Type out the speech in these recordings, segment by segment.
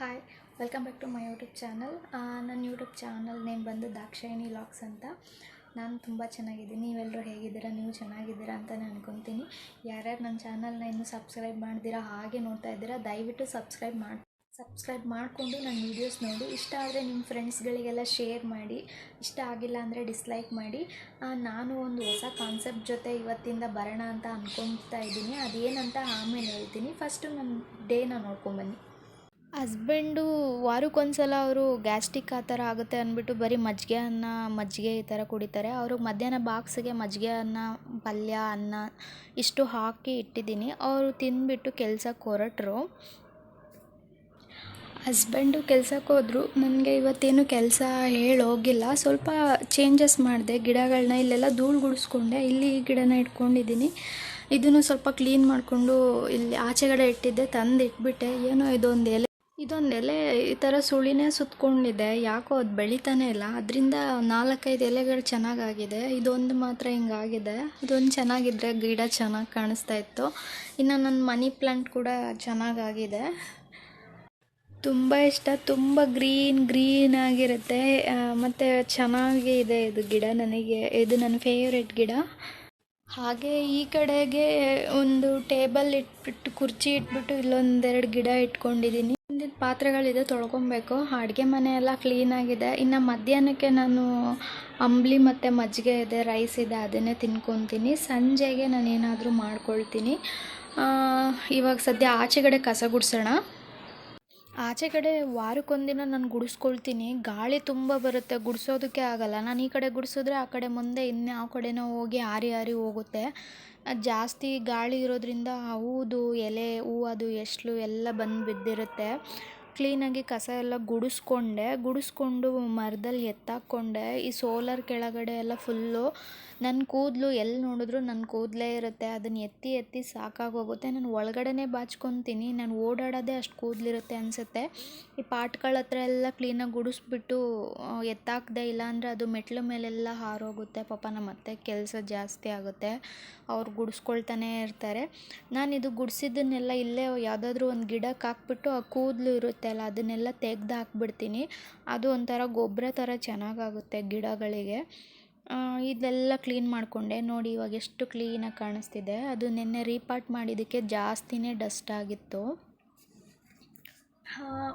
Hi welcome back to my YouTube channel ನನ್ನ YouTube channel name ಬಂದು Dakshayini LOX ಅಂತ. ನಾನು ತುಂಬ ಚೆನ್ನಾಗಿದ್ದೀನಿ. ನೀವೆಲ್ಲರೂ ಹೇಗಿದ್ದೀರಾ? ನೀವು ಚೆನ್ನಾಗಿದ್ದೀರಾ ಅಂತ ನಾನು ಅನ್ಕೊತೀನಿ. ಯಾರ್ಯಾರು ನನ್ನ ಚಾನಲ್ನ ಇನ್ನೂ ಸಬ್ಸ್ಕ್ರೈಬ್ ಮಾಡ್ದಿರಾ ಹಾಗೆ ನೋಡ್ತಾ ಇದ್ದೀರಾ, ದಯವಿಟ್ಟು ಸಬ್ಸ್ಕ್ರೈಬ್ ಮಾಡಿ ಸಬ್ಸ್ಕ್ರೈಬ್ ಮಾಡಿಕೊಂಡು ನನ್ನ ವೀಡಿಯೋಸ್ ನೋಡಿ. ಇಷ್ಟ ಆದರೆ ನಿಮ್ಮ ಫ್ರೆಂಡ್ಸ್ಗಳಿಗೆಲ್ಲ ಶೇರ್ ಮಾಡಿ. ಇಷ್ಟ ಆಗಿಲ್ಲ ಅಂದರೆ ಡಿಸ್ಲೈಕ್ ಮಾಡಿ. ನಾನು ಒಂದು ಹೊಸ ಕಾನ್ಸೆಪ್ಟ್ ಜೊತೆ ಇವತ್ತಿಂದ ಬರೋಣ ಅಂತ ಅಂದ್ಕೊತಾ ಇದ್ದೀನಿ. ಅದೇನಂತ ಆಮೇಲೆ ಹೇಳ್ತೀನಿ. ಫಸ್ಟು ನನ್ನ ಡೇನ ನೋಡ್ಕೊಂಬನ್ನಿ ಹಸ್ಬೆಂಡು ವಾರಕ್ಕೊಂದ್ಸಲ ಅವರು ಗ್ಯಾಸ್ಟಿಕ್ ಆ ಥರ ಆಗುತ್ತೆ ಅಂದ್ಬಿಟ್ಟು ಬರೀ ಮಜ್ಜಿಗೆ ಅನ್ನ, ಮಜ್ಜಿಗೆ ಈ ಥರ ಕುಡಿತಾರೆ. ಅವರು ಮಧ್ಯಾಹ್ನ ಬಾಕ್ಸಿಗೆ ಮಜ್ಜಿಗೆ ಅನ್ನ, ಪಲ್ಯ, ಅನ್ನ ಇಷ್ಟು ಹಾಕಿ ಇಟ್ಟಿದ್ದೀನಿ. ಅವರು ತಿಂದ್ಬಿಟ್ಟು ಕೆಲ್ಸಕ್ಕೆ ಹೊರಟರು. ಹಸ್ಬೆಂಡು ಕೆಲ್ಸಕ್ಕೆ ಹೋದರು. ನನಗೆ ಇವತ್ತೇನು ಕೆಲಸ ಹೇಳೋಗಿಲ್ಲ ಸ್ವಲ್ಪ ಚೇಂಜಸ್ ಮಾಡಿದೆ. ಗಿಡಗಳನ್ನ ಇಲ್ಲೆಲ್ಲ ಧೂಳು ಗುಡಿಸ್ಕೊಂಡೆ ಇಲ್ಲಿ ಈ ಗಿಡನ ಇಟ್ಕೊಂಡಿದ್ದೀನಿ. ಇದನ್ನು ಸ್ವಲ್ಪ ಕ್ಲೀನ್ ಮಾಡಿಕೊಂಡು ಇಲ್ಲಿ ಆಚೆಗಡೆ ಇಟ್ಟಿದ್ದೆ. ತಂದು ಇಟ್ಬಿಟ್ಟೆ ಏನೋ ಇದೊಂದು ಎಲೆ ಇದೊಂದು ಎಲೆ ಈ ಥರ ಸುಳಿನೇ ಸುತ್ತಕೊಂಡಿದೆ ಯಾಕೋ ಅದು ಬೆಳೀತಾನೆ ಇಲ್ಲ. ಅದರಿಂದ ನಾಲ್ಕೈದು ಎಲೆಗಳು ಚೆನ್ನಾಗಾಗಿದೆ. ಇದೊಂದು ಮಾತ್ರ ಹಿಂಗಾಗಿದೆ. ಇದೊಂದು ಚೆನ್ನಾಗಿದ್ರೆ ಗಿಡ ಚೆನ್ನಾಗಿ ಕಾಣಿಸ್ತಾ ಇತ್ತು. ಇನ್ನು ನನ್ನ ಮನಿ ಪ್ಲಾಂಟ್ ಕೂಡ ಚೆನ್ನಾಗಾಗಿದೆ. ತುಂಬ ಇಷ್ಟ. ತುಂಬ ಗ್ರೀನ್ ಗ್ರೀನ್ ಆಗಿರುತ್ತೆ. ಮತ್ತು ಚೆನ್ನಾಗಿ ಇದೆ ಇದು ಗಿಡ ನನಗೆ. ಇದು ನನ್ನ ಫೇವ್ರೆಟ್ ಗಿಡ. ಹಾಗೆ ಈ ಕಡೆಗೆ ಒಂದು ಟೇಬಲ್ ಇಟ್ಬಿಟ್ಟು, ಕುರ್ಚಿ ಇಟ್ಬಿಟ್ಟು ಇಲ್ಲೊಂದೆರಡು ಗಿಡ ಇಟ್ಕೊಂಡಿದ್ದೀನಿ ಹಿಂದಿನ ಪಾತ್ರೆಗಳಿದೆ, ತೊಳ್ಕೊಬೇಕು. ಅಡುಗೆ ಮನೆ ಎಲ್ಲ ಕ್ಲೀನಾಗಿದೆ ಇನ್ನು ಮಧ್ಯಾಹ್ನಕ್ಕೆ ನಾನು ಅಂಬ್ಲಿ ಮತ್ತು ಮಜ್ಜಿಗೆ ಇದೆ ರೈಸ್ ಇದೆ, ಅದನ್ನೇ ತಿನ್ಕೊತೀನಿ. ಸಂಜೆಗೆ ನಾನು ಏನಾದರೂ ಮಾಡ್ಕೊಳ್ತೀನಿ ಇವಾಗ ಸದ್ಯ ಆಚೆಗಡೆ ಕಸ ಗುಡಿಸೋಣ. ಆಚೆ ಕಡೆ ವಾರಕ್ಕೊಂದಿನ ನಾನು ಗುಡಿಸ್ಕೊಳ್ತೀನಿ. ಗಾಳಿ ತುಂಬ ಬರುತ್ತೆ, ಗುಡಿಸೋದಕ್ಕೆ ಆಗಲ್ಲ. ನಾನು ಈ ಕಡೆ ಗುಡಿಸಿದ್ರೆ ಆ ಕಡೆ ಮುಂದೆ ಇನ್ಯಾವ ಕಡೆನೋ ಹೋಗಿ ಆರಿ ಹಾರಿ ಹೋಗುತ್ತೆ. ಜಾಸ್ತಿ ಗಾಳಿ ಇರೋದ್ರಿಂದ ಹೂದು, ಎಲೆ ಹೂವದು ಎಸ್ಳು ಎಲ್ಲ ಬಂದು ಬಿದ್ದಿರುತ್ತೆ. ಕ್ಲೀನಾಗಿ ಕಸ ಎಲ್ಲ ಗುಡಿಸ್ಕೊಂಡೆ. ಗುಡಿಸ್ಕೊಂಡು ಮರದಲ್ಲಿ ಎತ್ತಾಕ್ಕೊಂಡೆ. ಈ ಸೋಲಾರ್ ಕೆಳಗಡೆ ಎಲ್ಲ ಫುಲ್ಲು ನನ್ನ ಕೂದಲು ಎಲ್ಲಿ ನೋಡಿದ್ರು ನನ್ನ ಕೂದಲೇ ಇರುತ್ತೆ. ಅದನ್ನು ಎತ್ತಿ ಎತ್ತಿ ಸಾಕಾಗೋಗುತ್ತೆ. ನಾನು ಒಳಗಡೆನೇ ಬಾಚ್ಕೊತೀನಿ. ನಾನು ಓಡಾಡೋದೇ ಅಷ್ಟು ಕೂದಲಿರುತ್ತೆ ಅನಿಸುತ್ತೆ. ಈ ಪಾಟ್ಗಳ ಹತ್ರ ಎಲ್ಲ ಕ್ಲೀನಾಗಿ ಗುಡಿಸ್ಬಿಟ್ಟು ಎತ್ತಾಕದೆ ಇಲ್ಲಾಂದರೆ ಅದು ಮೆಟ್ಲು ಮೇಲೆಲ್ಲ ಹಾರೋಗುತ್ತೆ. ಪಾಪ ನಮ್ಮ ಅತ್ತೆ ಕೆಲಸ ಜಾಸ್ತಿ ಆಗುತ್ತೆ. ಅವ್ರು ಗುಡಿಸ್ಕೊಳ್ತಾನೆ ಇರ್ತಾರೆ. ನಾನು ಇದು ಗುಡಿಸಿದ್ದನ್ನೆಲ್ಲ ಇಲ್ಲೇ ಯಾವುದಾದ್ರೂ ಒಂದು ಗಿಡಕ್ಕೆ ಹಾಕ್ಬಿಟ್ಟು ಆ ಕೂದಲು ಇರುತ್ತೆ ಅಲ್ಲ, ಅದನ್ನೆಲ್ಲ ತೆಗ್ದು ಹಾಕ್ಬಿಡ್ತೀನಿ. ಅದು ಒಂಥರ ಗೊಬ್ಬರ ಥರ ಚೆನ್ನಾಗಾಗುತ್ತೆ ಗಿಡಗಳಿಗೆ. ಇದೆಲ್ಲ ಕ್ಲೀನ್ ಮಾಡಿಕೊಂಡೆ. ನೋಡಿ ಇವಾಗ ಎಷ್ಟು ಕ್ಲೀನಾಗಿ ಕಾಣಿಸ್ತಿದೆ. ಅದು ನಿನ್ನೆ ರೀಪಾರ್ಟ್ ಮಾಡಿದ್ದಕ್ಕೆ ಜಾಸ್ತಿನೇ ಡಸ್ಟ್ ಆಗಿತ್ತು.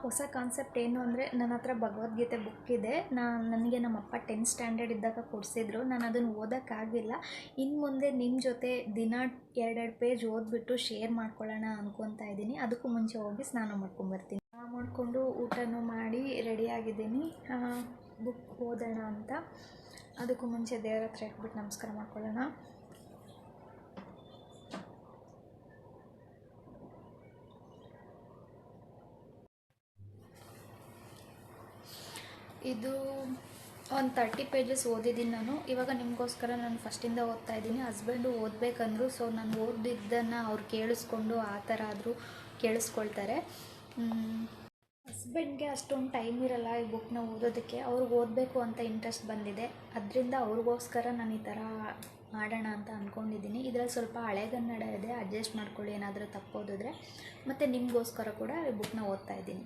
ಹೊಸ ಕಾನ್ಸೆಪ್ಟ್ ಏನು ಅಂದರೆ ನನ್ನ ಹತ್ರ ಭಗವದ್ಗೀತೆ ಬುಕ್ ಇದೆ. ನಾನು ನನಗೆ ನಮ್ಮಪ್ಪ ಟೆಂತ್ ಸ್ಟ್ಯಾಂಡರ್ಡ್ ಇದ್ದಾಗ ಕೊಡಿಸಿದ್ರು. ನಾನು ಅದನ್ನು ಓದೋಕ್ಕಾಗಿಲ್ಲ ಇನ್ನು ಮುಂದೆ ನಿಮ್ಮ ಜೊತೆ ದಿನ ಎರಡೆರಡು ಪೇಜ್ ಓದ್ಬಿಟ್ಟು ಶೇರ್ ಮಾಡ್ಕೊಳ್ಳೋಣ ಅನ್ಕೊತಾ ಇದ್ದೀನಿ. ಅದಕ್ಕೂ ಮುಂಚೆ ಹೋಗಿ ಸ್ನಾನ ಮಾಡ್ಕೊಂಬರ್ತೀನಿ ಸ್ನಾನ ಮಾಡಿಕೊಂಡು ಊಟನೂ ಮಾಡಿ ರೆಡಿಯಾಗಿದ್ದೀನಿ ಬುಕ್ ಓದೋಣ ಅಂತ. ಅದಕ್ಕೂ ಮುಂಚೆ ದೇವರ ಹತ್ರ ಇಟ್ಬಿಟ್ಟು ನಮಸ್ಕಾರ ಮಾಡ್ಕೊಳ್ಳೋಣ. ಇದು ಒಂದು ತರ್ಟಿ ಪೇಜಸ್ ಓದಿದ್ದೀನಿ ನಾನು. ಇವಾಗ ನಿಮಗೋಸ್ಕರ ನಾನು ಫಸ್ಟಿಂದ ಓದ್ತಾ ಇದ್ದೀನಿ. ಹಸ್ಬೆಂಡು ಓದಬೇಕಂದ್ರು ಸೊ ನಾನು ಓದಿದ್ದನ್ನು ಅವ್ರು ಕೇಳಿಸ್ಕೊಂಡು ಆ ಥರ ಆದರೂ ಕೇಳಿಸ್ಕೊಳ್ತಾರೆ. ಹಸ್ಬೆಂಡ್ಗೆ ಅಷ್ಟೊಂದು ಟೈಮ್ ಇರಲ್ಲ ಈ ಬುಕ್ನ ಓದೋದಕ್ಕೆ. ಅವ್ರಿಗೆ ಓದಬೇಕು ಅಂತ ಇಂಟ್ರೆಸ್ಟ್ ಬಂದಿದೆ. ಅದರಿಂದ ಅವ್ರಿಗೋಸ್ಕರ ನಾನು ಈ ಥರ ಮಾಡೋಣ ಅಂತ ಅಂದ್ಕೊಂಡಿದ್ದೀನಿ ಇದರಲ್ಲಿ ಸ್ವಲ್ಪ ಹಳೆಗನ್ನಡ ಇದೆ. ಅಡ್ಜಸ್ಟ್ ಮಾಡ್ಕೊಳ್ಳಿ. ಏನಾದರೂ ತಪ್ಪು ಓದಿದ್ರೆ ಮತ್ತು ನಿಮಗೋಸ್ಕರ ಕೂಡ ಈ ಬುಕ್ನ ಓದ್ತಾ ಇದ್ದೀನಿ.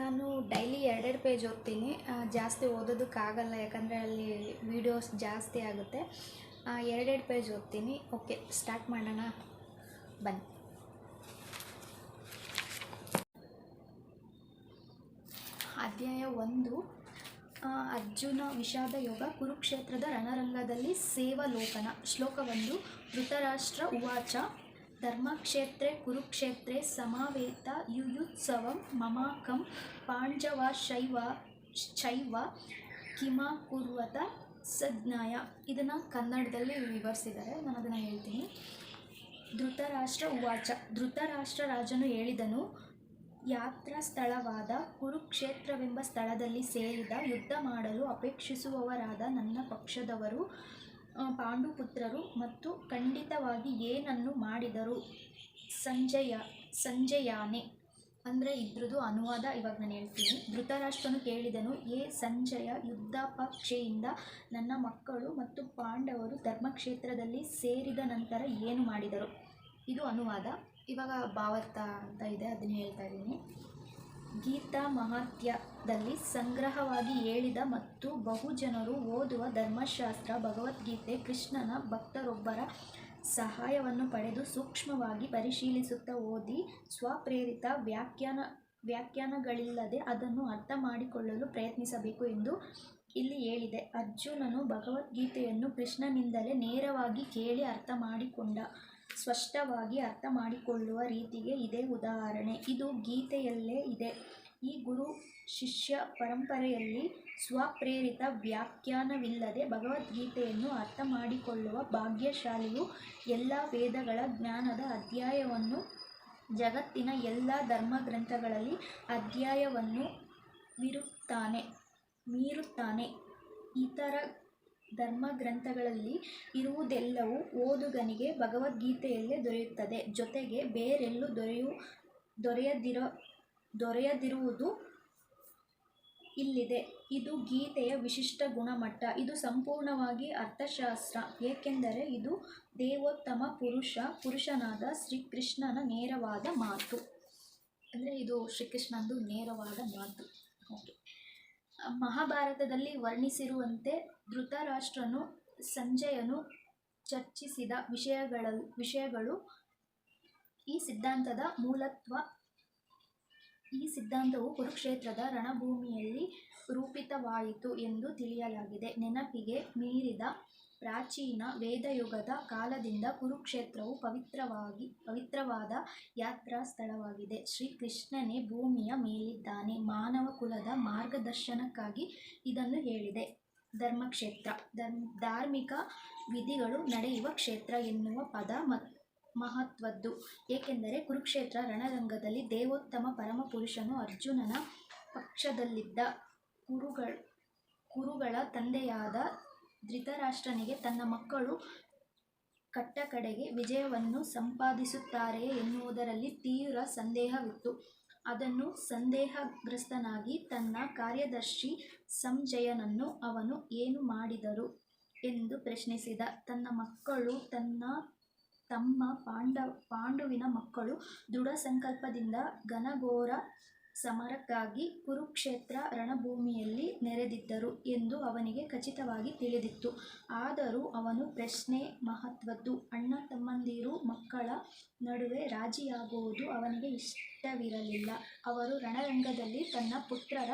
ನಾನು ಡೈಲಿ ಎರಡೆರಡು ಪೇಜ್ ಓದ್ತೀನಿ. ಜಾಸ್ತಿ ಓದೋದಕ್ಕಾಗಲ್ಲ. ಯಾಕಂದರೆ ಅಲ್ಲಿ ವೀಡಿಯೋಸ್ ಜಾಸ್ತಿ ಆಗುತ್ತೆ. ಎರಡೆರಡು ಪೇಜ್ ಓದ್ತೀನಿ. ಓಕೆ ಸ್ಟಾರ್ಟ್ ಮಾಡೋಣ. ಬನ್ನಿ. ಅಧ್ಯಾಯ ಒಂದು ಅರ್ಜುನ ವಿಷಾದ ಯೋಗ ಕುರುಕ್ಷೇತ್ರದ ರಣರಂಗದಲ್ಲಿ ಸೇವಲೋಕನ. ಶ್ಲೋಕ ಒಂದು ಧೃತರಾಷ್ಟ್ರ ಉವಾಚ, ಧರ್ಮಕ್ಷೇತ್ರ ಕುರುಕ್ಷೇತ್ರ ಸಮಾವೇತ ಯುಯುತ್ಸವಂ ಮಮಾಕಂ ಪಾಂಡವ ಶೈವ ಕಿಮಾ ಕುರ್ವತ ಸಜ್ಞಾಯ. ಇದನ್ನು ಕನ್ನಡದಲ್ಲಿ ವಿವರಿಸಿದ್ದಾರೆ. ನಾನು ಅದನ್ನು ಹೇಳ್ತೀನಿ. ಧೃತರಾಷ್ಟ್ರ ಉವಾಚ. ಧೃತರಾಷ್ಟ್ರ ರಾಜನು ಹೇಳಿದನು ಯಾತ್ರಾ ಸ್ಥಳವಾದ ಕುರುಕ್ಷೇತ್ರವೆಂಬ ಸ್ಥಳದಲ್ಲಿ ಸೇರಿದ ಯುದ್ಧ ಮಾಡಲು ಅಪೇಕ್ಷಿಸುವವರಾದ ನನ್ನ ಪಕ್ಷದವರು ಪಾಂಡುಪುತ್ರರು ಮತ್ತು ಖಂಡಿತವಾಗಿ ಏನನ್ನು ಮಾಡಿದರು ಸಂಜಯ, ಸಂಜಯಾನೆ ಅಂದರೆ ಇದ್ರದ್ದು ಅನುವಾದ ಇವಾಗ ನಾನು ಹೇಳ್ತೀನಿ. ಧೃತರಾಷ್ಟ್ರನು ಕೇಳಿದನು, ಏ ಸಂಜಯ, ಯುದ್ಧಾಪಕ್ಷೆಯಿಂದ ನನ್ನ ಮಕ್ಕಳು ಮತ್ತು ಪಾಂಡವರು ಧರ್ಮಕ್ಷೇತ್ರದಲ್ಲಿ ಸೇರಿದ ನಂತರ ಏನು ಮಾಡಿದರು? ಇದು ಅನುವಾದ. ಇವಾಗ ಭಾವಾರ್ಥ ಅಂತ ಇದೆ, ಅದನ್ನ ಹೇಳ್ತಾ ಇದ್ದೀನಿ. ಗೀತಾ ಮಹಾತ್ಯದಲ್ಲಿ ಸಂಗ್ರಹವಾಗಿ ಹೇಳಿದ ಮತ್ತು ಬಹುಜನರು ಓದುವ ಧರ್ಮಶಾಸ್ತ್ರ, ಭಗವದ್ಗೀತೆ, ಕೃಷ್ಣನ ಭಕ್ತರೊಬ್ಬರ ಸಹಾಯವನ್ನು ಪಡೆದು ಸೂಕ್ಷ್ಮವಾಗಿ ಪರಿಶೀಲಿಸುತ್ತಾ ಓದಿ ಸ್ವಪ್ರೇರಿತ ವ್ಯಾಖ್ಯಾನ, ವ್ಯಾಖ್ಯಾನಗಳಿಲ್ಲದೆ ಅದನ್ನು ಅರ್ಥ ಮಾಡಿಕೊಳ್ಳಲು ಪ್ರಯತ್ನಿಸಬೇಕು ಎಂದು ಇಲ್ಲಿ ಹೇಳಿದೆ. ಅರ್ಜುನನು ಭಗವದ್ಗೀತೆಯನ್ನು ಕೃಷ್ಣನಿಂದಲೇ ನೇರವಾಗಿ ಕೇಳಿ ಅರ್ಥ ಮಾಡಿಕೊಂಡ. ಸ್ಪಷ್ಟವಾಗಿ ಅರ್ಥ ಮಾಡಿಕೊಳ್ಳುವ ರೀತಿಗೆ ಇದೇ ಉದಾಹರಣೆ. ಇದು ಗೀತೆಯಲ್ಲೇ ಇದೆ. ಈ ಗುರು ಶಿಷ್ಯ ಪರಂಪರೆಯಲ್ಲಿ ಸ್ವಪ್ರೇರಿತ ವ್ಯಾಖ್ಯಾನವಿಲ್ಲದೆ ಭಗವದ್ಗೀತೆಯನ್ನು ಅರ್ಥ ಮಾಡಿಕೊಳ್ಳುವ ಭಾಗ್ಯಶಾಲಿಯು ಎಲ್ಲ ವೇದಗಳ ಜ್ಞಾನದ ಅಧ್ಯಾಯವನ್ನು, ಜಗತ್ತಿನ ಎಲ್ಲ ಧರ್ಮಗ್ರಂಥಗಳಲ್ಲಿ ಅಧ್ಯಾಯವನ್ನು ಮೀರುತ್ತಾನೆ ಮೀರುತ್ತಾನೆ. ಇತರ ಧರ್ಮಗ್ರಂಥಗಳಲ್ಲಿ ಇರುವುದೆಲ್ಲವೂ ಓದುಗನಿಗೆ ಭಗವದ್ಗೀತೆಯಲ್ಲೇ ದೊರೆಯುತ್ತದೆ. ಜೊತೆಗೆ ಬೇರೆಲ್ಲೂ ದೊರೆಯು, ದೊರೆಯದಿರೋ, ದೊರೆಯದಿರುವುದು ಇಲ್ಲಿದೆ. ಇದು ಗೀತೆಯ ವಿಶಿಷ್ಟ ಗುಣಮಟ್ಟ. ಇದು ಸಂಪೂರ್ಣವಾಗಿ ಅರ್ಥಶಾಸ್ತ್ರ. ಏಕೆಂದರೆ ಇದು ದೇವೋತ್ತಮ ಪುರುಷ, ಪುರುಷನಾದ ಶ್ರೀಕೃಷ್ಣನ ನೇರವಾದ ಮಾತು. ಅಂದರೆ ಇದು ಶ್ರೀಕೃಷ್ಣಂದು ನೇರವಾದ ಮಾತು. ಓಕೆ. ಮಹಾಭಾರತದಲ್ಲಿ ವರ್ಣಿಸಿರುವಂತೆ ಧೃತರಾಷ್ಟ್ರನು, ಸಂಜಯನು ಚರ್ಚಿಸಿದ ವಿಷಯಗಳ, ವಿಷಯಗಳು ಈ ಸಿದ್ಧಾಂತದ ಮೂಲತ್ವ, ಈ ಸಿದ್ಧಾಂತವು ಕುರುಕ್ಷೇತ್ರದ ರಣಭೂಮಿಯಲ್ಲಿ ರೂಪಿತವಾಯಿತು ಎಂದು ತಿಳಿಯಲಾಗಿದೆ. ನೆನಪಿಗೆ ಮೀರಿದ ಪ್ರಾಚೀನ ವೇದಯುಗದ ಕಾಲದಿಂದ ಕುರುಕ್ಷೇತ್ರವು ಪವಿತ್ರವಾಗಿ, ಪವಿತ್ರವಾದ ಯಾತ್ರಾ ಸ್ಥಳವಾಗಿದೆ ಶ್ರೀಕೃಷ್ಣನೇ ಭೂಮಿಯ ಮೇಲಿದ್ದಾನೆ. ಮಾನವ ಕುಲದ ಮಾರ್ಗದರ್ಶನಕ್ಕಾಗಿ ಇದನ್ನು ಹೇಳಿದೆ. ಧರ್ಮಕ್ಷೇತ್ರ. ಧರ್ಮ, ಧಾರ್ಮಿಕ ವಿಧಿಗಳು ನಡೆಯುವ ಕ್ಷೇತ್ರ ಎನ್ನುವ ಪದ ಮಹತ್ವದ್ದು. ಏಕೆಂದರೆ ಕುರುಕ್ಷೇತ್ರ ರಣರಂಗದಲ್ಲಿ ದೇವೋತ್ತಮ ಪರಮಪುರುಷನು ಅರ್ಜುನನ ಪಕ್ಷದಲ್ಲಿದ್ದ ಕುರುಗಳ ಕುರುಗಳ ತಂದೆಯಾದ ಧೃತರಾಷ್ಟ್ರನಿಗೆ ತನ್ನ ಮಕ್ಕಳು ಕಟ್ಟಕಡೆಗೆ ವಿಜಯವನ್ನು ಸಂಪಾದಿಸುತ್ತಾರೆಯೇ ಎನ್ನುವುದರಲ್ಲಿ ತೀವ್ರ ಸಂದೇಹವಿತ್ತು. ಅದನ್ನು ಸಂದೇಹಗ್ರಸ್ತನಾಗಿ ತನ್ನ ಕಾರ್ಯದರ್ಶಿ ಸಂಜಯನನ್ನು ಅವನು ಏನು ಮಾಡಿದರು ಎಂದು ಪ್ರಶ್ನಿಸಿದ. ತನ್ನ ಮಕ್ಕಳು ತನ್ನ ತಮ್ಮ ಪಾಂಡ, ಪಾಂಡುವಿನ ಮಕ್ಕಳು ದೃಢ ಸಂಕಲ್ಪದಿಂದ ಘನಘೋರ ಸಮರಕ್ಕಾಗಿ ಕುರುಕ್ಷೇತ್ರ ರಣಭೂಮಿಯಲ್ಲಿ ನೆರೆದಿದ್ದರು ಎಂದು ಅವನಿಗೆ ಖಚಿತವಾಗಿ ತಿಳಿದಿತ್ತು. ಆದರೂ ಅವನು ಪ್ರಶ್ನೆ ಮಹತ್ವದ್ದು. ಅಣ್ಣ ತಮ್ಮಂದಿರು ಮಕ್ಕಳ ನಡುವೆ ರಾಜಿಯಾಗುವುದು ಅವನಿಗೆ ಇಷ್ಟವಿರಲಿಲ್ಲ. ಅವರು ರಣರಂಗದಲ್ಲಿ ತನ್ನ ಪುತ್ರರ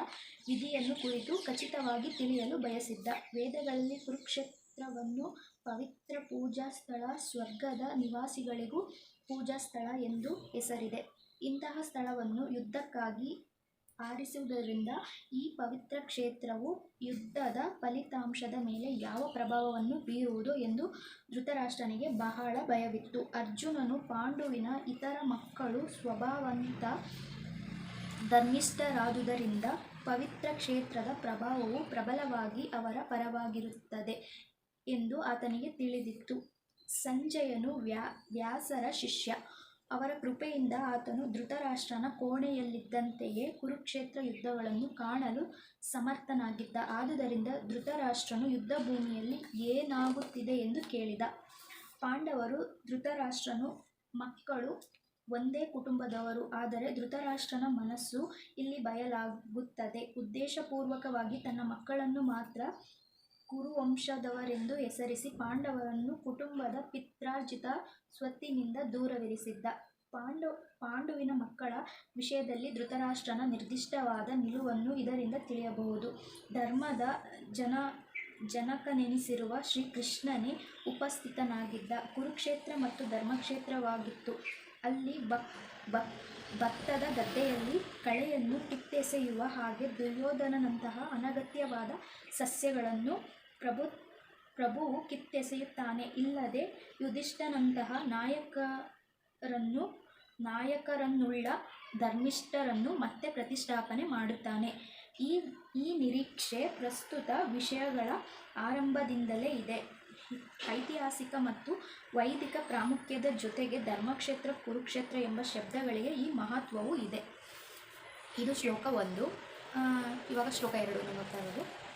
ವಿಧಿಯನ್ನು ಕುರಿತು ಖಚಿತವಾಗಿ ತಿಳಿಯಲು ಬಯಸಿದ್ದ. ವೇದಗಳಲ್ಲಿ ಕುರುಕ್ಷೇತ್ರವನ್ನು ಪವಿತ್ರ ಪೂಜಾ ಸ್ಥಳ, ಸ್ವರ್ಗದ ನಿವಾಸಿಗಳಿಗೂ ಪೂಜಾ ಸ್ಥಳ ಎಂದು ಹೆಸರಿದೆ. ಇಂತಹ ಸ್ಥಳವನ್ನು ಯುದ್ಧಕ್ಕಾಗಿ ಆರಿಸುವುದರಿಂದ ಈ ಪವಿತ್ರ ಕ್ಷೇತ್ರವು ಯುದ್ಧದ ಫಲಿತಾಂಶದ ಮೇಲೆ ಯಾವ ಪ್ರಭಾವವನ್ನು ಬೀರುವುದು ಎಂದು ಧೃತರಾಷ್ಟ್ರನಿಗೆ ಬಹಳ ಭಯವಿತ್ತು. ಅರ್ಜುನನು ಪಾಂಡುವಿನ ಇತರ ಮಕ್ಕಳು ಸ್ವಭಾವಂತ ಧರ್ಮಿಷ್ಠರಾದುದರಿಂದ ಪವಿತ್ರ ಕ್ಷೇತ್ರದ ಪ್ರಭಾವವು ಪ್ರಬಲವಾಗಿ ಅವರ ಪರವಾಗಿರುತ್ತದೆ ಎಂದು ಆತನಿಗೆ ತಿಳಿದಿತ್ತು. ಸಂಜಯನು ವ್ಯಾ, ವ್ಯಾಸರ ಶಿಷ್ಯ. ಅವರ ಕೃಪೆಯಿಂದ ಆತನು ಧೃತರಾಷ್ಟ್ರನ ಕೋಣೆಯಲ್ಲಿದ್ದಂತೆಯೇ ಕುರುಕ್ಷೇತ್ರ ಯುದ್ಧಗಳನ್ನು ಕಾಣಲು ಸಮರ್ಥನಾಗಿದ್ದ. ಆದುದರಿಂದ ಧೃತರಾಷ್ಟ್ರನು ಯುದ್ಧ ಭೂಮಿಯಲ್ಲಿ ಏನಾಗುತ್ತಿದೆ ಎಂದು ಕೇಳಿದ. ಪಾಂಡವರು ಧೃತರಾಷ್ಟ್ರನು, ಮಕ್ಕಳು ಒಂದೇ ಕುಟುಂಬದವರು, ಆದರೆ ಧೃತರಾಷ್ಟ್ರನ ಮನಸ್ಸು ಇಲ್ಲಿ ಬಯಲಾಗುತ್ತದೆ. ಉದ್ದೇಶಪೂರ್ವಕವಾಗಿ ತನ್ನ ಮಕ್ಕಳನ್ನು ಮಾತ್ರ ಕುರುವಂಶದವರೆಂದು ಹೆಸರಿಸಿ ಪಾಂಡವರನ್ನು ಕುಟುಂಬದ ಪಿತ್ರಾರ್ಜಿತ ಸ್ವತ್ತಿನಿಂದ ದೂರವಿರಿಸಿದ್ದ. ಪಾಂಡು, ಪಾಂಡುವಿನ ಮಕ್ಕಳ ವಿಷಯದಲ್ಲಿ ಧೃತರಾಷ್ಟ್ರನ ನಿರ್ದಿಷ್ಟವಾದ ನಿಲುವನ್ನು ಇದರಿಂದ ತಿಳಿಯಬಹುದು. ಧರ್ಮದ ಜನ, ಜನಕನೆನಿಸಿರುವ ಶ್ರೀಕೃಷ್ಣನೇ ಉಪಸ್ಥಿತನಾಗಿದ್ದ. ಕುರುಕ್ಷೇತ್ರ ಮತ್ತು ಧರ್ಮಕ್ಷೇತ್ರವಾಗಿತ್ತು. ಅಲ್ಲಿ ಭಕ್ತದ ಗದ್ದೆಯಲ್ಲಿ ಕಳೆಯನ್ನು ಕಿತ್ತೆಸೆಯುವ ಹಾಗೆ ದುರ್ಯೋಧನನಂತಹ ಅನಗತ್ಯವಾದ ಸಸ್ಯಗಳನ್ನು ಪ್ರಭು, ಪ್ರಭುವು ಕಿತ್ತೆಸೆಯುತ್ತಾನೆ. ಇಲ್ಲದೆ ಯುಧಿಷ್ಠನಂತಹ ನಾಯಕರನ್ನು, ನಾಯಕರನ್ನುಳ್ಳ ಧರ್ಮಿಷ್ಠರನ್ನು ಮತ್ತೆ ಪ್ರತಿಷ್ಠಾಪನೆ ಮಾಡುತ್ತಾನೆ. ಈ ಈ ನಿರೀಕ್ಷೆ ಪ್ರಸ್ತುತ ವಿಷಯಗಳ ಆರಂಭದಿಂದಲೇ ಇದೆ. ಐತಿಹಾಸಿಕ ಮತ್ತು ವೈದಿಕ ಪ್ರಾಮುಖ್ಯದ ಜೊತೆಗೆ ಧರ್ಮಕ್ಷೇತ್ರ, ಕುರುಕ್ಷೇತ್ರ ಎಂಬ ಶಬ್ದಗಳಿಗೆ ಈ ಮಹತ್ವವೂ ಇದೆ. ಇದು ಶ್ಲೋಕ ಒಂದು. ಇವಾಗ ಶ್ಲೋಕ ಎರಡು. ನೋಡ್ತಾ ಇರೋದು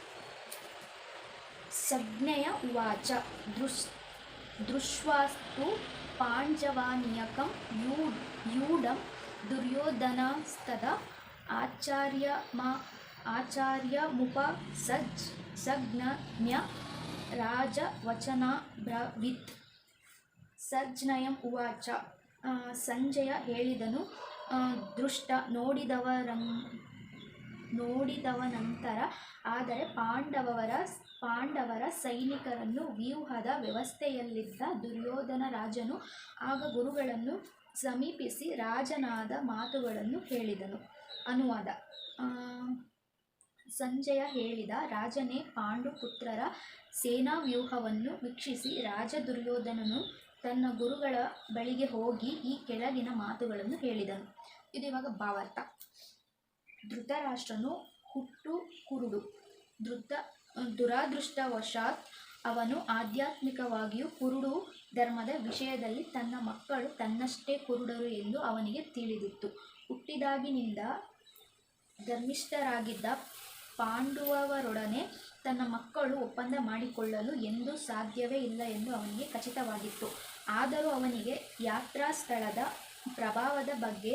ಸಂಜ್ಞೆಯ ಉವಾಚ. ದೃಶ್ ದೃಶ್ವಾಸ್ತು ಪಾಂಜವಾನಿಯಕಂ ಯೂ ಯೂಢಂ ದುರ್ಯೋಧನಸ್ತದ ಆಚಾರ್ಯ ಮ ಆಚಾರ್ಯಮುಪ ಸಜ್ ಸಜ್ಞನ್ಯ ರಾಜವಚನಾಬ್ರವೀತ್ ಸರ್ಜ್ನಯಂ ಉವಾಚ. ಆ, ಸಂಜಯ ಹೇಳಿದನು. ದೃಷ್ಟ ನೋಡಿದವರಂ ನೋಡಿದವನಂತರ ಆದರೆ ಪಾಂಡವರ ಪಾಂಡವರ ಸೈನಿಕರನ್ನು ವ್ಯೂಹದ ವ್ಯವಸ್ಥೆಯಲ್ಲಿದ್ದ ದುರ್ಯೋಧನ ರಾಜನು ಆಗ ಗುರುಗಳನ್ನು ಸಮೀಪಿಸಿ ರಾಜನಾದ ಮಾತುಗಳನ್ನು ಹೇಳಿದನು. ಅನುವಾದ. ಸಂಜಯ ಹೇಳಿದ ರಾಜನೇ ಪಾಂಡುಪುತ್ರರ ಸೇನಾ ವ್ಯೂಹವನ್ನು ವೀಕ್ಷಿಸಿ ರಾಜ ದುರ್ಯೋಧನನು ತನ್ನ ಗುರುಗಳ ಬಳಿಗೆ ಹೋಗಿ ಈ ಕೆಳಗಿನ ಮಾತುಗಳನ್ನು ಹೇಳಿದನು. ಇದು ಇವಾಗ ಭಾವಾರ್ಥ. ಧೃತರಾಷ್ಟ್ರನು ಹುಟ್ಟು ಕುರುಡು. ಧೃತ, ದುರಾದೃಷ್ಟವಶಾತ್ ಅವನು ಆಧ್ಯಾತ್ಮಿಕವಾಗಿಯೂ ಕುರುಡು ಧರ್ಮದ ವಿಷಯದಲ್ಲಿ ತನ್ನ ಮಕ್ಕಳು ತನ್ನಷ್ಟೇ ಕುರುಡರು ಎಂದು ಅವನಿಗೆ ತಿಳಿದಿತ್ತು. ಹುಟ್ಟಿದಾಗಿನಿಂದ ಧರ್ಮಿಷ್ಠರಾಗಿದ್ದ ಪಾಂಡುವವರೊಡನೆ ತನ್ನ ಮಕ್ಕಳು ಒಪ್ಪಂದ ಮಾಡಿಕೊಳ್ಳಲು ಎಂದೂ ಸಾಧ್ಯವೇ ಇಲ್ಲ ಎಂದು ಅವನಿಗೆ ಖಚಿತವಾಗಿತ್ತು. ಆದರೂ ಅವನಿಗೆ ಯಾತ್ರಾ ಸ್ಥಳದ ಪ್ರಭಾವದ ಬಗ್ಗೆ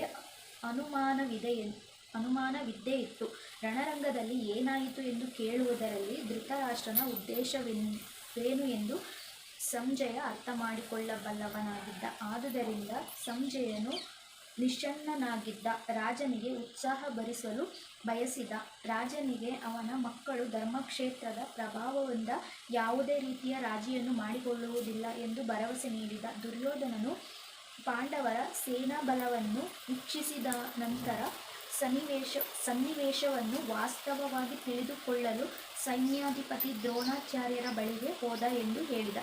ಅನುಮಾನವಿದೆ ಅನುಮಾನವಿದ್ದೇ ಇತ್ತು. ರಣರಂಗದಲ್ಲಿ ಏನಾಯಿತು ಎಂದು ಕೇಳುವುದರಲ್ಲಿ ಧೃತರಾಷ್ಟ್ರನ ಉದ್ದೇಶವೇನು ಎಂದು ಸಂಜಯ ಅರ್ಥ ಮಾಡಿಕೊಳ್ಳಬಲ್ಲವನಾಗಿದ್ದ ಆದುದರಿಂದ ಸಂಜಯನು ನಿಶ್ಚನ್ನನಾಗಿದ್ದ ರಾಜನಿಗೆ ಉತ್ಸಾಹ ಭರಿಸಲು ಬಯಸಿದ. ರಾಜನಿಗೆ ಅವನ ಮಕ್ಕಳು ಧರ್ಮಕ್ಷೇತ್ರದ ಪ್ರಭಾವದಿಂದ ಯಾವುದೇ ರೀತಿಯ ರಾಜಿಯನ್ನು ಮಾಡಿಕೊಳ್ಳುವುದಿಲ್ಲ ಎಂದು ಭರವಸೆ ನೀಡಿದ. ದುರ್ಯೋಧನನು ಪಾಂಡವರ ಸೇನಾ ಬಲವನ್ನು ಇಚ್ಛಿಸಿದ ನಂತರ ಸನ್ನಿವೇಶ, ಸನ್ನಿವೇಶವನ್ನು ವಾಸ್ತವವಾಗಿ ತಿಳಿದುಕೊಳ್ಳಲು ಸೈನ್ಯಾಧಿಪತಿ ದ್ರೋಣಾಚಾರ್ಯರ ಬಳಿಗೆ ಹೋದ ಎಂದು ಹೇಳಿದ.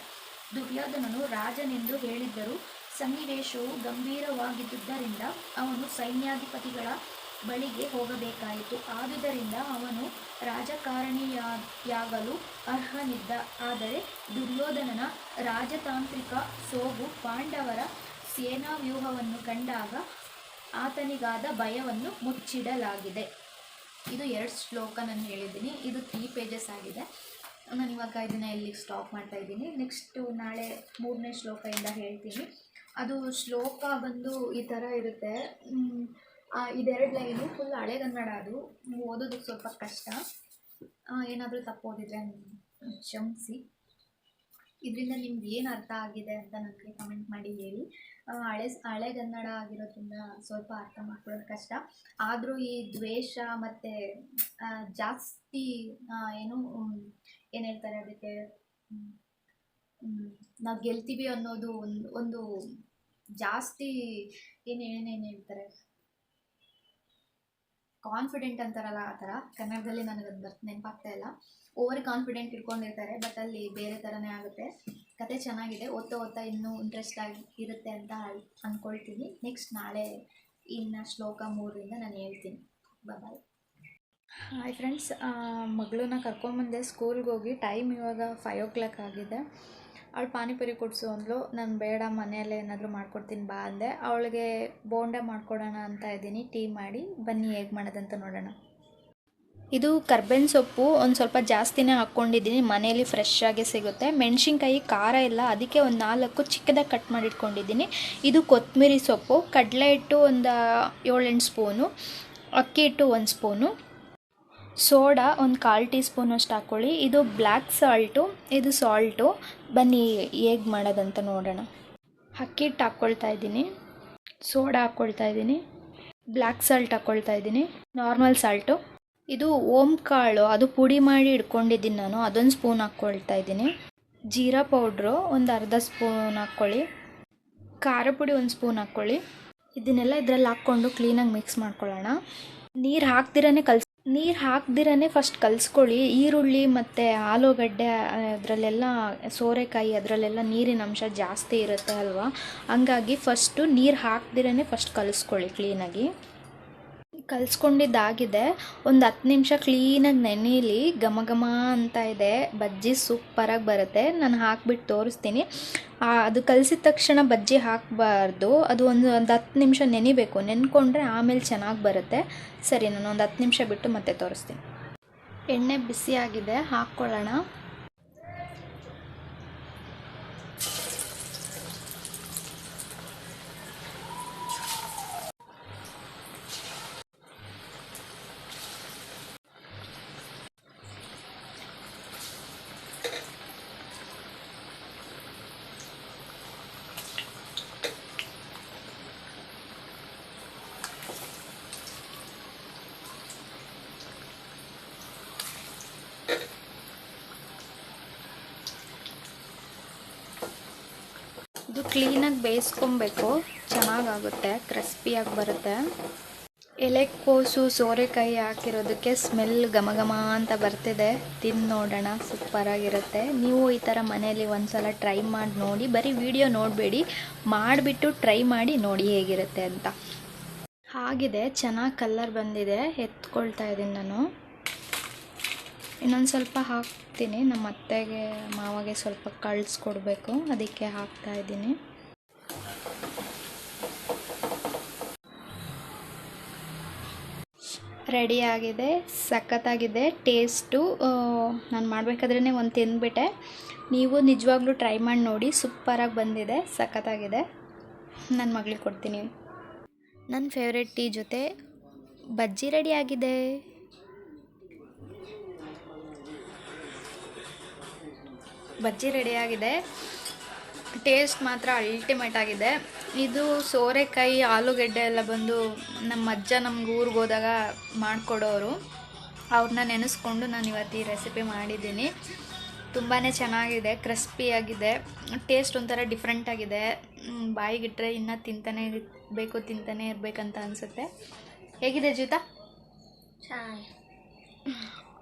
ದುರ್ಯೋಧನನು ರಾಜನೆಂದು ಹೇಳಿದ್ದರೂ ಸನ್ನಿವೇಶವು ಗಂಭೀರವಾಗಿದ್ದುದರಿಂದ ಅವನು ಸೈನ್ಯಾಧಿಪತಿಗಳ ಬಳಿಗೆ ಹೋಗಬೇಕಾಯಿತು. ಆದುದರಿಂದ ಅವನು ರಾಜಕಾರಣಿಯಾಗಲು ಅರ್ಹನಿದ್ದ. ಆದರೆ ದುರ್ಯೋಧನನ ರಾಜತಾಂತ್ರಿಕ ಸೋಗು ಪಾಂಡವರ ಸೇನಾ ವ್ಯೂಹವನ್ನು ಕಂಡಾಗ ಆತನಿಗಾದ ಭಯವನ್ನು ಮುಚ್ಚಿಡಲಾಗಿದೆ. ಇದು ಎರಡು ಶ್ಲೋಕ ನಾನು ಹೇಳಿದ್ದೀನಿ. ಇದು ತ್ರೀ ಪೇಜಸ್ ಆಗಿದೆ. ನಾನು ಇವಾಗ ಇದನ್ನು ಇಲ್ಲಿಗೆ ಸ್ಟಾಪ್ ಮಾಡ್ತಾ ಇದ್ದೀನಿ. ನೆಕ್ಸ್ಟು ನಾಳೆ ಮೂರನೇ ಶ್ಲೋಕದಿಂದ ಹೇಳ್ತೀನಿ. ಅದು ಶ್ಲೋಕ ಬಂದು ಈ ಥರ ಇರುತ್ತೆ. ಇದೆರಡು ಲೈನು ಫುಲ್ ಹಳೆಗನ್ನಡ ಅದು. ಓದೋದಕ್ಕೆ ಸ್ವಲ್ಪ ಕಷ್ಟ. ಏನಾದರೂ ತಪ್ಪೋದಿದ್ರೆ ಕ್ಷಮಿಸಿ. ಇದರಿಂದ ನಿಮ್ಗೆ ಏನು ಅರ್ಥ ಆಗಿದೆ ಅಂತ ನನಗೆ ಕಮೆಂಟ್ ಮಾಡಿ ಹೇಳಿ. ಹಳೆ ಹಳೆಗನ್ನಡ ಆಗಿರೋದ್ರಿಂದ ಸ್ವಲ್ಪ ಅರ್ಥ ಮಾಡ್ಕೊಳ್ಳೋದು ಕಷ್ಟ. ಆದರೂ ಈ ದ್ವೇಷ ಮತ್ತು ಜಾಸ್ತಿ ಏನು ಏನು ಹೇಳ್ತಾರೆ ಅದಕ್ಕೆ ನಾವು ಗೆಲ್ತೀವಿ ಅನ್ನೋದು ಒಂದು ಒಂದು ಜಾಸ್ತಿ ಏನು ಏನೇನು ಹೇಳ್ತಾರೆ? ಕಾನ್ಫಿಡೆಂಟ್ ಅಂತಾರಲ್ಲ ಆ ಥರ. ಕನ್ನಡದಲ್ಲಿ ನನಗೆ ಬರ್ತ ನೆನಪಾಗ್ತಾ ಇಲ್ಲ. ಓವರ್ ಕಾನ್ಫಿಡೆಂಟ್ ಇಟ್ಕೊಂಡಿರ್ತಾರೆ ಬಟ್ ಅಲ್ಲಿ ಬೇರೆ ಥರನೇ ಆಗುತ್ತೆ. ಕತೆ ಚೆನ್ನಾಗಿದೆ, ಓದ್ತಾ ಓದ್ತಾ ಇನ್ನೂ ಇಂಟ್ರೆಸ್ಟ್ ಆಗಿ ಇರುತ್ತೆ ಅಂತ ಅಂದ್ಕೊಳ್ತೀನಿ ನೆಕ್ಸ್ಟ್ ನಾಳೆ ಇನ್ನು ಶ್ಲೋಕ ಮೂರರಿಂದ ನಾನು ಹೇಳ್ತೀನಿ. ಬಾಯ್ ಹಾಯ್ ಫ್ರೆಂಡ್ಸ್ ಮಗಳನ್ನ ಕರ್ಕೊಂಬಂದೆ ಸ್ಕೂಲ್ಗೆ ಹೋಗಿ ಟೈಮ್ ಇವಾಗ ಫೈವ್ ಓ ಕ್ಲಾಕ್ ಆಗಿದೆ. ಅವಳು ಪಾನಿಪುರಿ ಕೊಡಿಸು ಅಂದ್ಲು, ನಾನು ಬೇಡ, ಮನೆಯಲ್ಲೇ ಏನಾದರೂ ಮಾಡ್ಕೊಡ್ತೀನಿ, ಬಾ ಅಂದೆ. ಅವಳಿಗೆ ಬೋಂಡೆ ಮಾಡ್ಕೊಡೋಣ ಅಂತ ಇದ್ದೀನಿ, ಟೀ ಮಾಡಿ. ಬನ್ನಿ ಹೇಗೆ ಮಾಡೋದಂತ ನೋಡೋಣ. ಇದು ಕರ್ಬೇವಿನ ಸೊಪ್ಪು ಒಂದು ಸ್ವಲ್ಪ ಜಾಸ್ತಿನೇ ಹಾಕ್ಕೊಂಡಿದ್ದೀನಿ. ಮನೆಯಲ್ಲಿ ಫ್ರೆಶ್ ಆಗಿ ಸಿಗುತ್ತೆ. ಮೆಣಸಿನ್ಕಾಯಿ, ಖಾರ ಇಲ್ಲ ಅದಕ್ಕೆ ಒಂದು ನಾಲ್ಕು ಚಿಕ್ಕದಾಗಿ ಕಟ್ ಮಾಡಿಟ್ಕೊಂಡಿದ್ದೀನಿ. ಇದು ಕೊತ್ತಂಬರಿ ಸೊಪ್ಪು. ಕಡಲೆ ಹಿಟ್ಟು ಒಂದು ಏಳೆಂಟು ಸ್ಪೂನು. ಅಕ್ಕಿ ಹಿಟ್ಟು ಒಂದು ಸ್ಪೂನು. ಸೋಡಾ ಒಂದು ಕಾಲು ಟೀ ಸ್ಪೂನಷ್ಟು ಹಾಕ್ಕೊಳ್ಳಿ ಇದು ಬ್ಲ್ಯಾಕ್ ಸಾಲ್ಟು. ಇದು ಸಾಲ್ಟು. ಬನ್ನಿ ಹೇಗೆ ಮಾಡೋದಂತ ನೋಡೋಣ. ಅಕ್ಕಿ ಹಿಟ್ಟು ಹಾಕ್ಕೊಳ್ತಾ ಇದ್ದೀನಿ. ಸೋಡಾ ಹಾಕ್ಕೊಳ್ತಾ ಇದ್ದೀನಿ. ಬ್ಲ್ಯಾಕ್ ಸಾಲ್ಟ್ ಹಾಕ್ಕೊಳ್ತಾ ಇದ್ದೀನಿ. Normal salt. ಇದು ಓಮ್ ಕಾಳು. ಅದು ಪುಡಿ ಮಾಡಿ ಇಟ್ಕೊಂಡಿದ್ದೀನಿ ನಾನು. ಅದೊಂದು ಸ್ಪೂನ್ ಹಾಕ್ಕೊಳ್ತಾ ಇದ್ದೀನಿ. ಜೀರಾ ಪೌಡ್ರು ಒಂದು ಅರ್ಧ ಸ್ಪೂನ್ ಹಾಕ್ಕೊಳ್ಳಿ. ಖಾರ ಪುಡಿ ಒಂದು ಸ್ಪೂನ್ ಹಾಕ್ಕೊಳ್ಳಿ. ಇದನ್ನೆಲ್ಲ ಇದರಲ್ಲಿ ಹಾಕ್ಕೊಂಡು ಕ್ಲೀನಾಗಿ ಮಿಕ್ಸ್ ಮಾಡ್ಕೊಳ್ಳೋಣ. ನೀರು ಹಾಕ್ದಿರೇ ಕಲ್ಸ್, ನೀರು ಹಾಕ್ದಿರೇ ಫಸ್ಟ್ ಕಲಿಸ್ಕೊಳ್ಳಿ. ಈರುಳ್ಳಿ ಮತ್ತು ಆಲೂಗಡ್ಡೆ ಅದರಲ್ಲೆಲ್ಲ ಸೋರೆಕಾಯಿ, ಅದರಲ್ಲೆಲ್ಲ ನೀರಿನ ಅಂಶ ಜಾಸ್ತಿ ಇರುತ್ತೆ ಅಲ್ವಾ? ಹಂಗಾಗಿ ಫಸ್ಟು ನೀರು ಹಾಕ್ದಿರೇ ಫಸ್ಟ್ ಕಲಿಸ್ಕೊಳ್ಳಿ ಕ್ಲೀನಾಗಿ ಕಲಿಸ್ಕೊಂಡಿದ್ದಾಗಿದೆ. ಒಂದು ಹತ್ತು ನಿಮಿಷ ಕ್ಲೀನಾಗಿ ನೆನೀಲಿ, ಘಮ ಘಮ ಅಂತ ಇದೆ. ಬಜ್ಜಿ ಸೂಪರಾಗಿ ಬರುತ್ತೆ. ನಾನು ಹಾಕ್ಬಿಟ್ಟು ತೋರಿಸ್ತೀನಿ. ಅದು ಕಲಸಿದ ತಕ್ಷಣ ಬಜ್ಜಿ ಹಾಕಬಾರ್ದು. ಅದು ಒಂದು ಒಂದು ಹತ್ತು ನಿಮಿಷ ನೆನಿಬೇಕು. ನೆನ್ಕೊಂಡ್ರೆ ಆಮೇಲೆ ಚೆನ್ನಾಗಿ ಬರುತ್ತೆ. ಸರಿ, ನಾನು ಒಂದು ಹತ್ತು ನಿಮಿಷ ಬಿಟ್ಟು ಮತ್ತೆ ತೋರಿಸ್ತೀನಿ. ಎಣ್ಣೆ ಬಿಸಿಯಾಗಿದೆ. ಹಾಕ್ಕೊಳ್ಳೋಣ. ಕ್ಲೀನಾಗಿ ಬೇಯಿಸ್ಕೊಬೇಕು. ಚೆನ್ನಾಗಾಗುತ್ತೆ, ಕ್ರಿಸ್ಪಿಯಾಗಿ ಬರುತ್ತೆ. ಎಲೆಕೋಸು ಸೋರೆಕಾಯಿ ಹಾಕಿರೋದಕ್ಕೆ ಸ್ಮೆಲ್ ಘಮ ಅಂತ ಬರ್ತಿದೆ. ತಿಂದು ನೋಡೋಣ, ಸೂಪರಾಗಿರುತ್ತೆ. ನೀವು ಈ ಥರ ಮನೆಯಲ್ಲಿ ಒಂದ್ಸಲ ಟ್ರೈ ಮಾಡಿ ನೋಡಿ, ಬರೀ ವಿಡಿಯೋ ನೋಡಬೇಡಿ. ಮಾಡಿಬಿಟ್ಟು ಟ್ರೈ ಮಾಡಿ ನೋಡಿ ಹೇಗಿರುತ್ತೆ ಅಂತ. ಆಗಿದೆ ಚೆನ್ನಾಗಿ ಕಲ್ಲರ್ ಬಂದಿದೆ. ಎತ್ಕೊಳ್ತಾ ಇದ್ದೀನಿ ನಾನು. ಇನ್ನೊಂದು ಸ್ವಲ್ಪ ಹಾಕ್ತೀನಿ. ನಮ್ಮ ಅತ್ತೆಗೆ, ಮಾವಾಗೆ ಸ್ವಲ್ಪ ಕಳಿಸ್ಕೊಡ್ಬೇಕು. ಅದಕ್ಕೆ ಹಾಕ್ತಾ ಇದ್ದೀನಿ. ರೆಡಿ ಆಗಿದೆ. ಸಖತ್ತಾಗಿದೆ. ಟೇಸ್ಟು ನಾನು ಮಾಡಬೇಕಾದ್ರೇ ಒಂದು ತಿಂದ್ಬಿಟ್ಟೆ ನೀವು ನಿಜವಾಗ್ಲೂ ಟ್ರೈ ಮಾಡಿ ನೋಡಿ. ಸೂಪರಾಗಿ ಬಂದಿದೆ. ಸಖತ್ತಾಗಿದೆ. ನನ್ನ ಮಗಳಿಗೆ ಕೊಡ್ತೀನಿ. ನನ್ನ ಫೇವ್ರೆಟ್ ಟೀ ಜೊತೆ ಬಜ್ಜಿ ರೆಡಿ ಆಗಿದೆ. ಬಜ್ಜಿ ರೆಡಿಯಾಗಿದೆ. ಟೇಸ್ಟ್ ಮಾತ್ರ ಅಲ್ಟಿಮೇಟ್ ಆಗಿದೆ. ಇದು ಸೋರೆಕಾಯಿ ಆಲೂಗೆಡ್ಡೆ ಎಲ್ಲ ಬಂದು ನಮ್ಮ ಅಜ್ಜ ನಮ್ಗೆ ಊರಿಗೆ ಹೋದಾಗ ಮಾಡಿಕೊಡೋರು. ಅವ್ರನ್ನ ನೆನೆಸ್ಕೊಂಡು ನಾನು ಇವತ್ತು ಈ ರೆಸಿಪಿ ಮಾಡಿದ್ದೀನಿ. ತುಂಬಾ ಚೆನ್ನಾಗಿದೆ ಕ್ರಿಸ್ಪಿಯಾಗಿದೆ ಟೇಸ್ಟ್ ಒಂಥರ ಡಿಫ್ರೆಂಟ್ ಆಗಿದೆ. ಬಾಯಿಗಿಟ್ರೆ ಇನ್ನೂ ತಿಂತಾನೆ ಬೇಕು ತಿಂತಾನೆ ಇರಬೇಕಂತ ಅನಿಸುತ್ತೆ. ಹೇಗಿದೆ ಜೂತಾ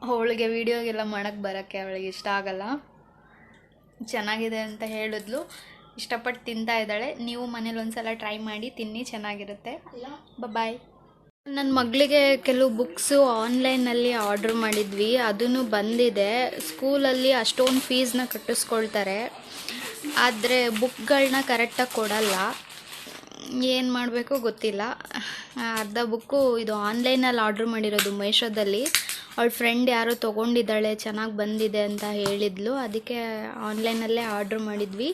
ಅವಳಿಗೆ ವೀಡಿಯೋಗೆಲ್ಲ ಮಾಡೋಕ್ಕೆ ಬರೋಕ್ಕೆ ಅವಳಿಗೆ ಇಷ್ಟ ಆಗಲ್ಲ. ಚೆನ್ನಾಗಿದೆ ಅಂತ ಹೇಳಿದ್ಲು. ಇಷ್ಟಪಟ್ಟು ತಿಂತಾ ಇದ್ದಾಳೆ. ನೀವು ಮನೇಲಿ ಒಂದ್ಸಲ ಟ್ರೈ ಮಾಡಿ, ತಿನ್ನಿ, ಚೆನ್ನಾಗಿರುತ್ತೆ. ಬಾಯ್ ನನ್ನ ಮಗಳಿಗೆ ಕೆಲವು ಬುಕ್ಸು ಆನ್ಲೈನಲ್ಲಿ ಆರ್ಡ್ರ್ ಮಾಡಿದ್ವಿ. ಅದೂ ಬಂದಿದೆ. ಸ್ಕೂಲಲ್ಲಿ ಅಷ್ಟೊಂದು ಫೀಸ್ನ ಕಟ್ಟಿಸ್ಕೊಳ್ತಾರೆ. ಆದರೆ ಬುಕ್ಗಳನ್ನ ಕರೆಕ್ಟಾಗಿ ಕೊಡಲ್ಲ. ಏನು ಮಾಡಬೇಕು ಗೊತ್ತಿಲ್ಲ. ಅರ್ಧ ಬುಕ್ಕು ಇದು ಆನ್ಲೈನಲ್ಲಿ ಆರ್ಡ್ರ್ ಮಾಡಿರೋದು ಮೀಶೋದಲ್ಲಿ ಅವಳ ಫ್ರೆಂಡ್ ಯಾರೋ ತೊಗೊಂಡಿದ್ದಾಳೆ, ಚೆನ್ನಾಗಿ ಬಂದಿದೆ ಅಂತ ಹೇಳಿದ್ಲು. ಅದಕ್ಕೆ ಆನ್ಲೈನಲ್ಲೇ ಆರ್ಡ್ರ್ ಮಾಡಿದ್ವಿ.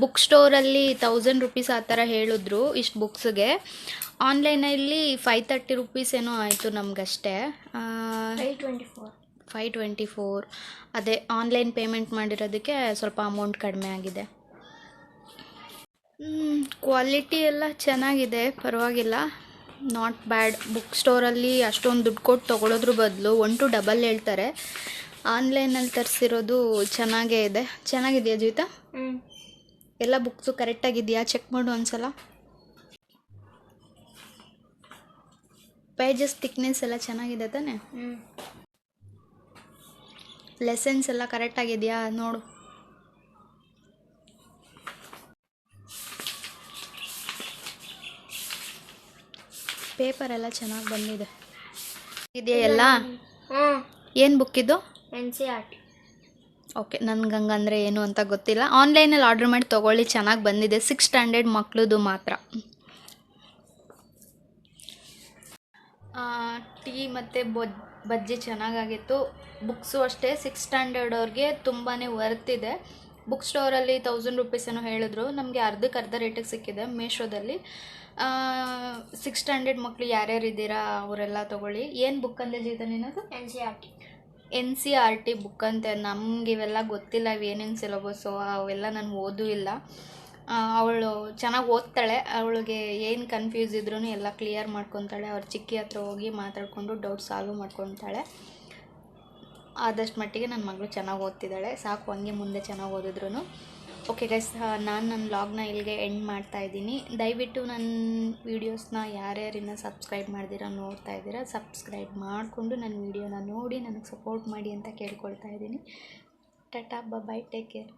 ಬುಕ್ ಸ್ಟೋರಲ್ಲಿ ತೌಸಂಡ್ ರುಪೀಸ್ ಆ ಥರ ಹೇಳಿದ್ರು ಇಷ್ಟು ಬುಕ್ಸ್ಗೆ ಆನ್ಲೈನಲ್ಲಿ ಫೈವ್ ತರ್ಟಿ ರುಪೀಸ್ ಏನೋ ಆಯಿತು ನಮಗಷ್ಟೇ. Twenty four five twenty four ಅದೇ ಆನ್ಲೈನ್ ಪೇಮೆಂಟ್ ಮಾಡಿರೋದಕ್ಕೆ ಸ್ವಲ್ಪ ಅಮೌಂಟ್ ಕಡಿಮೆ ಆಗಿದೆ. ಕ್ವಾಲಿಟಿ ಎಲ್ಲ ಚೆನ್ನಾಗಿದೆ, ಪರವಾಗಿಲ್ಲ. ನಾಟ್ ಬ್ಯಾಡ್ ಬುಕ್ ಸ್ಟೋರಲ್ಲಿ ಅಷ್ಟೊಂದು ದುಡ್ಡು ಕೊಟ್ಟು ತೊಗೊಳೋದ್ರ ಬದಲು ಒನ್ ಟು ಡಬಲ್ ಹೇಳ್ತಾರೆ. ಆನ್ಲೈನಲ್ಲಿ ತರಿಸಿರೋದು ಚೆನ್ನಾಗೇ ಇದೆ. ಚೆನ್ನಾಗಿದೆಯಾ ಜೀವಿತ? ಎಲ್ಲ ಬುಕ್ಸು ಕರೆಕ್ಟಾಗಿದೆಯಾ ಚೆಕ್ ಮಾಡು ಒಂದ್ಸಲ. ಪೇಜಸ್ ಥಿಕ್ನೆಸ್ ಎಲ್ಲ ಚೆನ್ನಾಗಿದೆ ತಾನೆ? ಲೆಸನ್ಸ್ ಎಲ್ಲ ಕರೆಕ್ಟಾಗಿದೆಯಾ ನೋಡು. ಪೇಪರ್ ಎಲ್ಲ ಚೆನ್ನಾಗಿ ಬಂದಿದೆ. ಇದೆಯಲ್ಲ ಎಲ್ಲ? ಏನು ಬುಕ್ ಇದು? N C R T okay ನನ್ಗೆ ಹಂಗಂದ್ರೆ ಏನು ಅಂತ ಗೊತ್ತಿಲ್ಲ. ಆನ್ಲೈನಲ್ಲಿ ಆರ್ಡ್ರ್ ಮಾಡಿ ತೊಗೊಳ್ಳಿ ಚೆನ್ನಾಗಿ ಬಂದಿದೆ. ಸಿಕ್ಸ್ ಸ್ಟ್ಯಾಂಡರ್ಡ್ ಮಕ್ಳದು ಮಾತ್ರ. ಟೀ ಮತ್ತು ಬೊಜ್ ಬಜ್ಜಿ ಚೆನ್ನಾಗಾಗಿತ್ತು. ಬುಕ್ಸು ಅಷ್ಟೇ ಸಿಕ್ಸ್ ಸ್ಟ್ಯಾಂಡರ್ಡ್ ಅವ್ರಿಗೆ ತುಂಬಾ ವರ್ತ್ ಇದೆ. ಬುಕ್ ಸ್ಟೋರಲ್ಲಿ ತೌಸಂಡ್ ರುಪೀಸ್ ಏನೋ ಹೇಳಿದ್ರು. ನಮಗೆ ಅರ್ಧಕ್ಕೆ ಅರ್ಧ ರೇಟಿಗೆ ಸಿಕ್ಕಿದೆ ಮೀಶೋದಲ್ಲಿ ಸಿಕ್ಸ್ ಸ್ಟ್ಯಾಂಡರ್ಡ್ ಮಕ್ಕಳು ಯಾರ್ಯಾರು ಇದ್ದೀರಾ ಅವರೆಲ್ಲ ತೊಗೊಳ್ಳಿ. ಏನು ಬುಕ್ ಅಂದೆ ಜೀತ ನಿನ್ನದು? N C R T N C R T book ಅಂತ. ನಮ್ಗೆ ಇವೆಲ್ಲ ಗೊತ್ತಿಲ್ಲ ಏನೇನು ಸಿಲೆಬಸ್ಸು ಅವೆಲ್ಲ ನಾನು ಓದೂ ಇಲ್ಲ. ಅವಳು ಚೆನ್ನಾಗಿ ಓದ್ತಾಳೆ. ಅವಳಿಗೆ ಏನು ಕನ್ಫ್ಯೂಸ್ ಇದ್ರೂ ಎಲ್ಲ ಕ್ಲಿಯರ್ ಮಾಡ್ಕೊತಾಳೆ. ಅವ್ರ ಚಿಕ್ಕಿ ಹತ್ರ ಹೋಗಿ ಮಾತಾಡಿಕೊಂಡು ಡೌಟ್ ಸಾಲ್ವ್ ಮಾಡ್ಕೊತಾಳೆ. ಆದಷ್ಟು ಮಟ್ಟಿಗೆ ನನ್ನ ಮಗಳು ಚೆನ್ನಾಗಿ ಓದ್ತಿದ್ದಾಳೆ. ಸಾಕು ಹಂಗೆ ಮುಂದೆ ಚೆನ್ನಾಗಿ ಓದಿದ್ರು ಓಕೆ ಗೈಸ್ ನಾನು ನನ್ನ ವ್ಲಾಗ್ನ ಇಲ್ಲಿಗೆ ಎಂಡ್ ಮಾಡ್ತಾ ಇದ್ದೀನಿ. ದಯವಿಟ್ಟು ನನ್ನ ವೀಡಿಯೋಸ್ನ ಯಾರ್ಯಾರಿನ ಸಬ್ಸ್ಕ್ರೈಬ್ ಮಾಡ್ದಿರ ನೋಡ್ತಾ ಇದ್ದೀರಾ ಸಬ್ಸ್ಕ್ರೈಬ್ ಮಾಡಿಕೊಂಡು ನನ್ನ ವೀಡಿಯೋನ ನೋಡಿ, ನನಗೆ ಸಪೋರ್ಟ್ ಮಾಡಿ ಅಂತ ಕೇಳ್ಕೊಳ್ತಾ ಇದ್ದೀನಿ. Tata bye take care